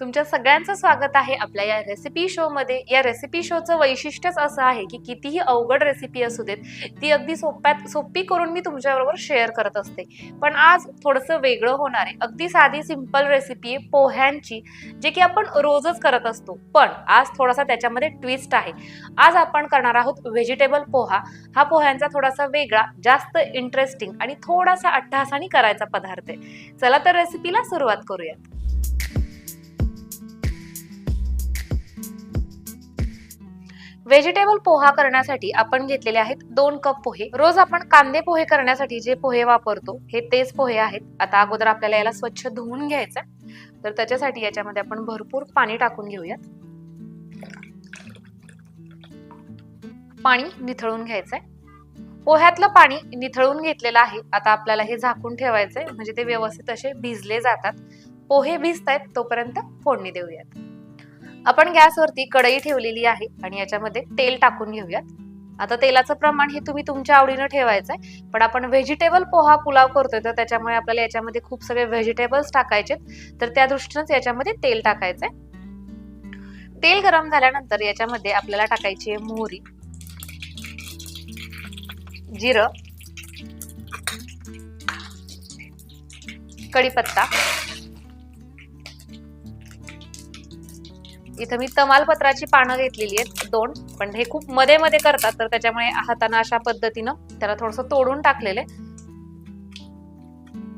तुमच्या सगळ्यांचं स्वागत आहे आपल्या या रेसिपी शो मध्ये. या रेसिपी शोचं वैशिष्ट्यच असं आहे की कितीही अवघड रेसिपी असू देत ती अगदी सोप्यात सोपी करून मी तुमच्याबरोबर शेअर करत असते. पण आज थोडंसं वेगळं होणार आहे. अगदी साधी सिंपल रेसिपी आहे पोह्यांची जे की आपण रोजच करत असतो. पण आज थोडासा त्याच्यामध्ये ट्विस्ट आहे. आज आपण करणार आहोत व्हेजिटेबल पोहा. हा पोह्यांचा थोडासा वेगळा जास्त इंटरेस्टिंग आणि थोडासा अट्टहासानी करायचा पदार्थ आहे. चला तर रेसिपीला सुरुवात करूयात. व्हेजिटेबल पोहा करण्यासाठी आपण घेतलेले आहेत दोन कप पोहे. रोज आपण कांदे पोहे करण्यासाठी जे पोहे वापरतो हे तेच पोहे आहेत. आता अगोदर आपल्याला याला स्वच्छ धुवून घ्यायचं तर त्याच्यासाठी याच्यामध्ये आपण भरपूर पाणी टाकून घेऊयात. पाणी निथळून घ्यायचंय. पोह्यातलं पाणी निथळून घेतलेलं आहे. आता आपल्याला हे झाकून ठेवायचंय. म्हणजे ते व्यवस्थित असे भिजले जातात. पोहे भिजतायत तोपर्यंत फोडणी देऊयात. आपण गॅसवरती कढई ठेवलेली आहे आणि याच्यामध्ये तेल टाकून घेऊयात. आता तेलाचं प्रमाण हे तुम्ही तुमच्या आवडीनं ठेवायचं आहे पण आपण व्हेजिटेबल पोहा पुलाव करतोय तर त्याच्यामुळे आपल्याला याच्यामध्ये खूप सगळे व्हेजिटेबल्स टाकायचे तर त्या दृष्टीनंच याच्यामध्ये तेल टाकायचंय. तेल गरम झाल्यानंतर याच्यामध्ये आपल्याला टाकायची आहे मोहरी जिरं कढीपत्ता इथं मी तमालपत्राची पानं घेतलेली आहेत दोन. पण हे खूप मध्ये मध्ये करतात तर त्याच्यामुळे हाताना अशा पद्धतीनं त्याला थोडस तोडून टाकलेले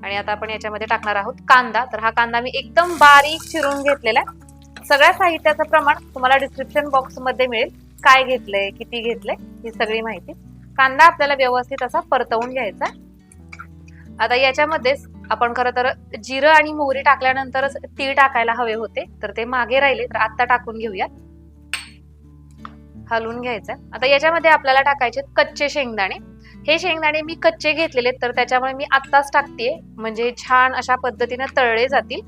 आणि आता आपण याच्यामध्ये टाकणार आहोत कांदा. तर हा कांदा मी एकदम बारीक चिरून घेतलेला आहे. सगळ्या साहित्याचं प्रमाण तुम्हाला डिस्क्रिप्शन बॉक्समध्ये मिळेल. काय घेतलंय किती घेतलंय ही सगळी माहिती. कांदा आपल्याला व्यवस्थित असा परतवून घ्यायचा आता याच्यामध्येच आपण खरं तर जिरं आणि मोहरी टाकल्यानंतरच तीळ टाकायला हवे होते. तर ते मागे राहिले तर आत्ता टाकून घेऊया हलवून घ्यायचं. आता याच्यामध्ये आपल्याला टाकायचे कच्चे शेंगदाणे. हे शेंगदाणे मी कच्चे घेतलेले तर त्याच्यामुळे मी आत्ताच टाकतेय. म्हणजे छान अशा पद्धतीने तळले जातील.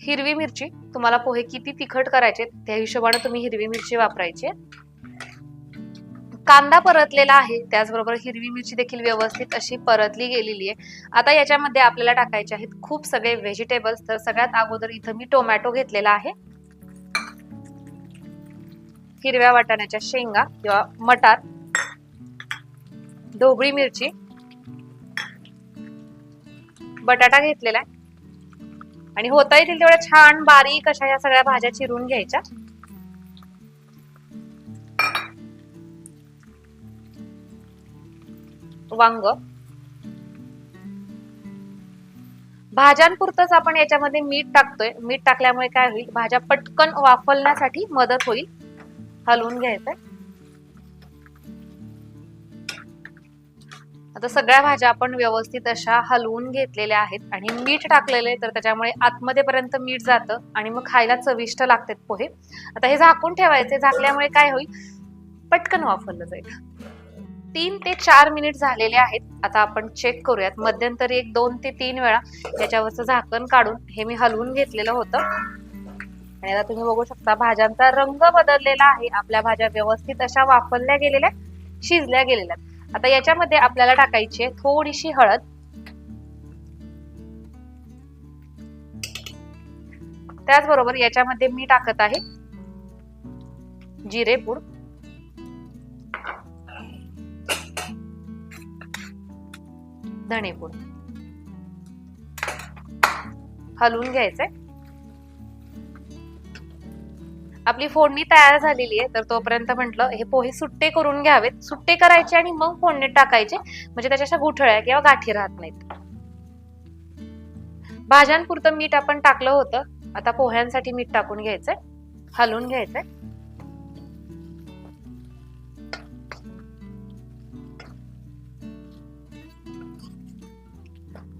हिरवी मिरची. तुम्हाला पोहे किती तिखट करायचे त्या हिशोबाने तुम्ही हिरवी मिरची वापरायची कांदा परतलेला आहे त्याचबरोबर हिरवी मिरची देखील व्यवस्थित अशी परतली गेलेली आहे. आता याच्यामध्ये आपल्याला टाकायचे आहेत खूप सगळे व्हेजिटेबल्स तर सगळ्यात अगोदर इथं मी टोमॅटो घेतलेला आहे. हिरव्या वाटाण्याच्या शेंगा किंवा मटार ढोबळी मिरची बटाटा घेतलेला आहे. आणि होता येतील तेवढ्या छान बारीक अशा या सगळ्या भाज्या चिरून घ्यायच्या. वांग. भाज्यांपुरतच आपण याच्यामध्ये मीठ टाकतोय. मीठ टाकल्यामुळे काय होईल? भाज्या पटकन वाफलण्यासाठी मदत होईल. हलवून घ्यायचंय. आता सगळ्या भाज्या आपण व्यवस्थित अशा हलवून घेतलेल्या आहेत. आणि मीठ टाकलेले तर त्याच्यामुळे आतमध्ये पर्यंत मीठ जातं आणि मग खायला चविष्ट लागतात पोहे. आता हे झाकून ठेवायचे झाकल्यामुळे काय होईल? पटकन वाफरलं जाईल. तीन ते चार मिनिट झालेले आहेत. आता आपण चेक करूयात. मध्यंतरी एक दोन ते तीन वेळा याच्यावरचं झाकण काढून हे मी हलवून घेतलेलं होतं. आणि आता तुम्ही बघू शकता भाज्यांचा रंग बदललेला आहे. आपल्या भाज्या व्यवस्थित अशा वापरल्या गेलेल्या शिजल्या गेलेल्या आता याच्यामध्ये आपल्याला टाकायची आहे थोडीशी हळद. त्याचबरोबर याच्यामध्ये मी टाकत आहे जिरेपूड. धणेपूड हलवून घ्यायचंय. आपली फोडणी तयार झालेली आहे तर तोपर्यंत म्हटलं हे पोहे सुट्टे करून घ्यावेत. सुट्टे करायचे आणि मग फोडणीत टाकायचे. म्हणजे त्याच्या अशा गुठळ्या किंवा गाठी राहत नाहीत. भाज्यांपुरतं मीठ आपण टाकलं होतं. आता पोह्यांसाठी मीठ टाकून घ्यायचंय. हलवून घ्यायचंय.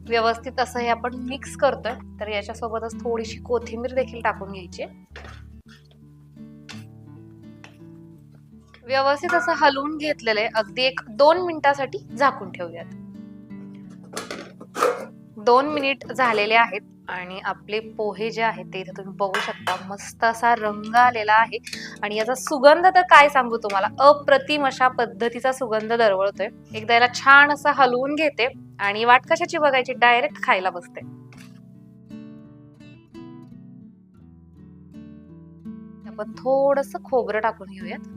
व्यवस्थित असं हे आपण मिक्स करतोय. तर याच्यासोबतच थोडीशी कोथिंबीर देखील टाकून घ्यायची. व्यवस्थित असं हलवून घेतलेलं आहे. अगदी एक दोन मिनिटासाठी झाकून ठेवूयात. दोन मिनिट झालेले आहेत आणि आपले पोहे जे आहेत ते इथे तुम्ही बघू शकता. मस्त असा रंग आलेला आहे. आणि याचा सुगंध तर काय सांगू तुम्हाला? अप्रतिम अशा पद्धतीचा सुगंध दरवळतोय. एकदा याला छान असं हलवून घेते. आणि वाट कशाची बघायची? डायरेक्ट खायला बसते. आपण थोडस खोबरं टाकून घेऊयात.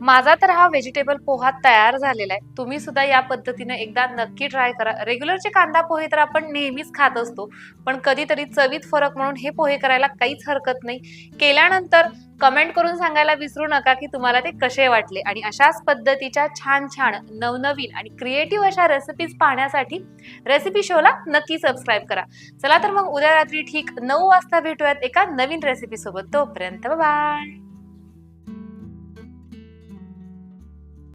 माझा तर हा व्हेजिटेबल पोहा तयार झालेला आहे. तुम्ही सुद्धा या पद्धतीने एकदा नक्की ट्राय करा. रेग्युलरचे कांदा पोहे तर आपण नेहमीच खात असतो. पण कधीतरी चवीत फरक म्हणून हे पोहे करायला काहीच हरकत नाही. केल्यानंतर कमेंट करून सांगायला विसरू नका की तुम्हाला ते कसे वाटले. आणि अशाच पद्धतीच्या छान छान नवनवीन आणि क्रिएटिव्ह अशा रेसिपीज पाहण्यासाठी रेसिपी शोला नक्की सबस्क्राईब करा. चला तर मग उद्या रात्री ठीक नऊ वाजता भेटूयात एका नवीन रेसिपीसोबत तोपर्यंत बाय